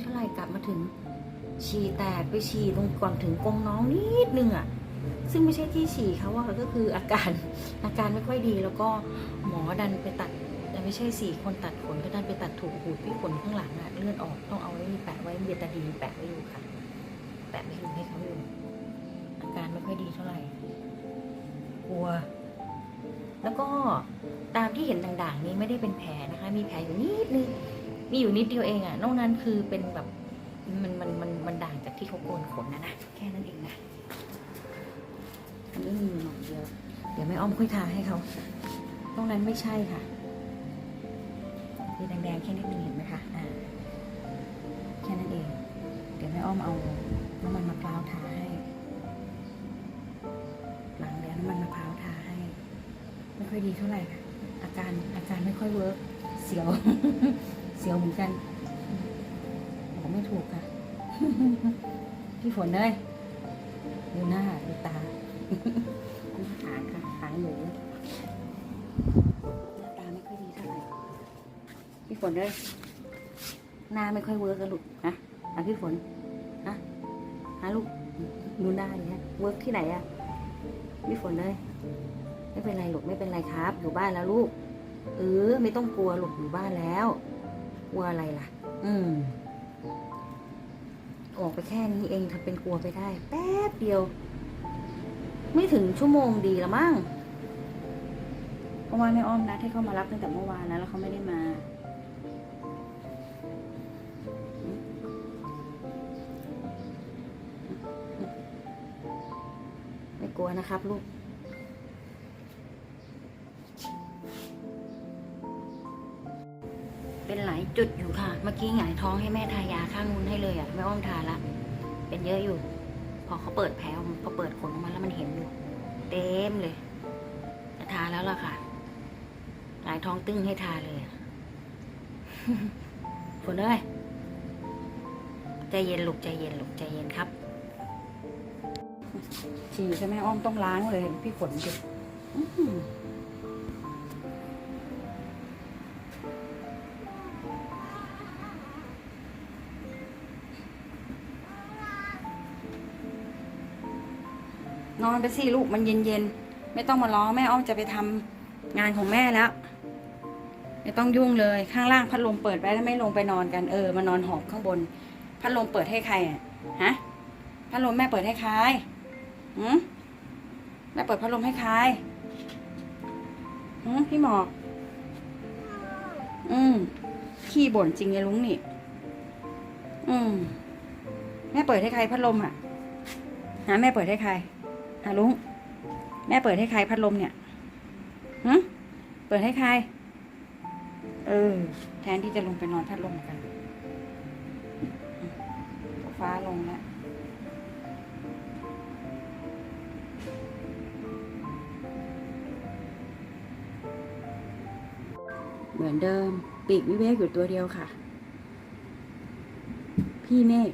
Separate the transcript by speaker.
Speaker 1: เท่าไรกลับมาถึง ฉีแตกไปฉี่ตรงก่อนถึงกรงน้องนิดนึงอะซึ่งไม่ใช่ที่ฉี่เขาว่าก็คืออาการอาการไม่ค่อยดี แล้วก็หมอดันไปตัดแต่ไม่ใช่สี่คนตัดขนก็ดันไปตัดถูกหูพี่ขนข้างหลังอะเลือดออกต้องเอาไว้แปะไว้เบียตาดีแปะไว้อยู่ค่ะ แปะไว้อยู่ให้เขาอยู่อาการไม่ค่อยดีเท่าไหร่กลัว แล้วก็ตามที่เห็นต่างๆ นี้ไม่ได้เป็นแผลนะคะ มีแผลอยู่นิดนึง มีอยู่นิดเดียวเองอะนอกนั้นคือเป็นแบบมันมันมันมันด่างจากที่เขาโกนขนนะนะแค่นั้นเองนะอันนี้มีอยู่หนอยเดียวเดี๋ยวแม่อ้อมค่อยทาให้เขาตรงนั้นไม่ใช่ค่ะมีแดงๆแค่นิดนึงเห็นไหมคะอ่าแค่นั้นเอง เดี๋ยวแม่อ้อมเอาน้ำมันมะพร้าวทาให้หลังแล้วน้ำมันมะพร้าวทาให้ ไม่ค่อยดีเท่าไหร่ค่ะอาการอาการไม่ค่อยเวิร์กเสียว สียวเหมือนกันบอกไม่ถูกค่ะ พี่ฝนเลยดูหน้าดูตาหางค่ะหางหมูหน้าตาไม่ค่อยดีเท่าไหร่พี่ฝนเลยหน้าไม่ค่อยเวิร์กกันลูกนะอะพี่ฝนนะฮะลูกดูหน้าอย่างเงี้ยเวิร์กที่ไหนอะพี่ฝนเลยไม่เป็นไรลูกไม่เป็นไรครับ อยู่บ้านแล้วลูกเออไม่ต้องกลัวลูกอยู่บ้านแล้ว กลัวอะไรล่ะ อืม ออกไปแค่นี้เองทำเป็นกลัวไปได้ แป๊บเดียว ไม่ถึงชั่วโมงดีละมั้งเพราะว่าแม่อ้อมนัดให้เขามารับตั้งแต่เมื่อวานแล้วแล้วเขาไม่ได้มาไม่กลัวนะครับลูก เป็นหลายจุดอยู่ค่ะ เมื่อกี้หงายท้องให้แม่ทายาข้างนู้นให้เลยอะแม่อ้อมทาละ เป็นเยอะอยู่ พอเขาเปิดแผลพอเปิดขนออกมาแล้วมันเห็นอยู่ เต็มเลยจะทาแล้วล่ะค่ะหลายท้องตึ้งให้ทาเลยฝนเอ้ยใจเย็นลูกใจเย็นลูกใจเย็นครับฉี่ใช่ไหมอ้อมต้องล้างเลยพี่ฝนดิ นอนไปสิลูกมันเย็นๆไม่ต้องมาร้องแม่อ้อมจะไปทำงานของแม่แล้ว ไม่ต้องยุ่งเลยข้างล่างพัดลมเปิดไว้แล้วไม่ลงไปนอนกันเออมานอนหอบข้างบน พัดลมเปิดให้ใครอะฮะพัดลมแม่เปิดให้ใครหืมแม่เปิดพัดลมให้ใครหืมพี่หมอก อืมขี้บ่นจริงเลยลุงนี่ อืมแม่เปิดให้ใครพัดลมอะฮะแม่เปิดให้ใคร ฮะลุงแม่เปิดให้ใครพัดลมเนี่ยหืมเปิดให้ใคร เออ แทนที่จะลงไปนอนพัดลมกัน ฟ้าลงแล้วเหมือนเดิม ปีกวิเวกอยู่ตัวเดียวค่ะ พี่เมฆ